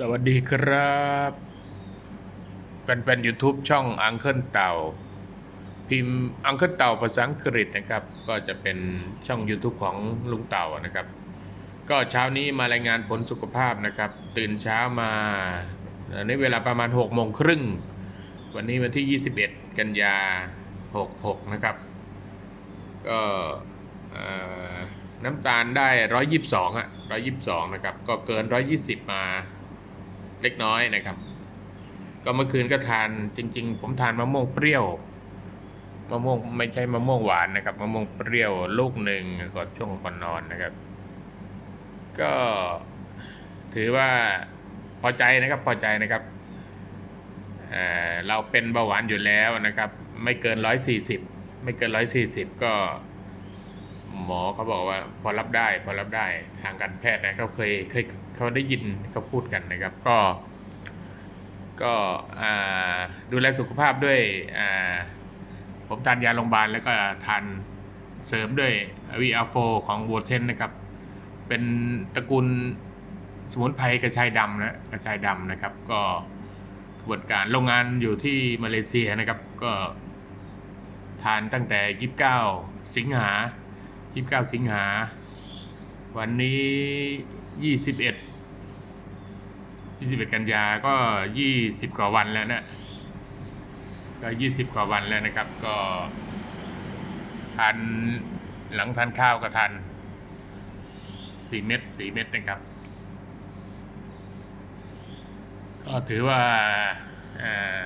สวัสดีครับแฟนๆ YouTube ช่องอังเคิลเต่า พิมพ์อังเคิลเต่าภาษาอังกฤษนะครับ ก็จะเป็นช่อง YouTube ของลุงเต่านะครับ ก็เช้านี้มารายงานผลสุขภาพนะครับ ตื่นเช้ามาในเวลาประมาณ6โมงครึ่ง วันนี้วันที่ 21 กันยา 66 นะครับ ก็น้ำตาลได้ 122อะ122 นะครับ ก็เกิน 120 มา เล็กน้อยนะครับ ก็เมื่อคืนก็ทานจริง ๆ ผมทานมะม่วงเปรี้ยวมะม่วงไม่ใช่มะม่วงหวานนะครับมะม่วงเปรี้ยวลูกหนึ่งก่อนช่วงก่อนนอนนะครับ ก็ถือว่าพอใจนะครับพอใจนะครับเอ่อเราเป็นเบาหวานอยู่แล้วนะครับ ไม่เกินร้อยสี่สิบไม่เกินร้อยสี่สิบก็ หมอเขาบอกว่าพอรับได้พอรับได้ทางการแพทย์นะเขาเคยเคยเขาได้ยินเขาพูดกันนะครับ ก็ ก็ดูแลสุขภาพด้วยผมทานยาโรงพยาบาลแล้วก็ทานเสริมด้วยวีอาโฟของวัวเทนนะครับ เป็นตระกูลสมุนไพรกระชายดำนะกระชายดำนะครับ ก็กระบวนการโรงงานอยู่ที่มาเลเซียนะครับ ก็ทานตั้งแต่ 29 สิงหา 29 สิงหา วันนี้ 21 21 กันยาก็ 20 กว่าวันแล้วนะก็ 20 กว่าวันแล้วนะครับ ก็ทานหลังทานข้าวก็ทาน4เม็ด4เม็ดนะครับ ก็ถือว่าอ่า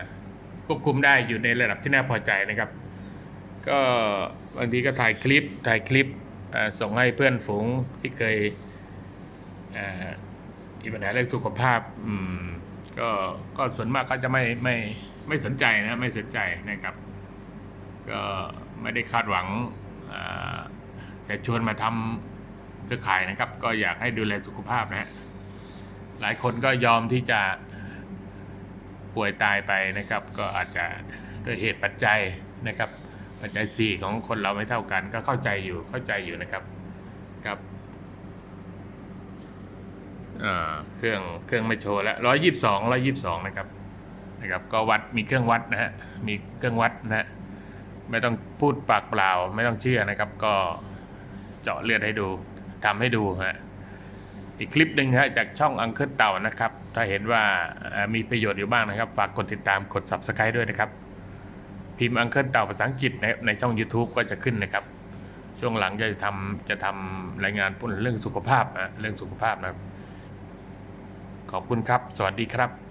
ควบคุมได้อยู่ในระดับที่น่าพอใจนะครับ ก็บางทีก็ถ่ายคลิปถ่ายคลิปส่งให้เพื่อนฝูงที่เคยมีปัญหาเรื่องสุขภาพก็ก็ส่วนมากก็จะไม่ไม่ไม่สนใจนะไม่สนใจนะครับ ก็ไม่ได้คาดหวังจะชวนมาทำเครือข่ายนะครับ ก็อยากให้ดูแลสุขภาพนะฮะหลายคนก็ยอมที่จะป่วยตายไปนะครับ ก็อาจจะด้วยเหตุปัจจัยนะครับ ปัจจัยสี่ของคนเราไม่เท่ากัน ก็เข้าใจอยู่เข้าใจอยู่นะครับกับเครื่องเครื่องไม่โชว์แล้วร้อยยี่สิบสองร้อยยี่สิบสองนะครับนะครับ ก็วัดมีเครื่องวัดนะฮะมีเครื่องวัดนะฮะไม่ต้องพูดปากเปล่า ไม่ต้องเชื่อนะครับ ก็เจาะเลือดให้ดูทำให้ดูฮะอีกคลิปหนึ่งฮะจากช่องอังเคิลเต่านะครับ ถ้าเห็นว่ามีประโยชน์อยู่บ้างนะครับ ฝากกดติดตามกด subscribe ด้วยนะครับ พิมพ์อังเคิลเต่าภาษาอังกฤษนะครับในช่อง YouTube ก็จะขึ้นนะครับ ช่วงหลังจะทำจะทำรายงานพูดเรื่องสุขภาพนะเรื่องสุขภาพนะครับ ขอบคุณครับ สวัสดีครับ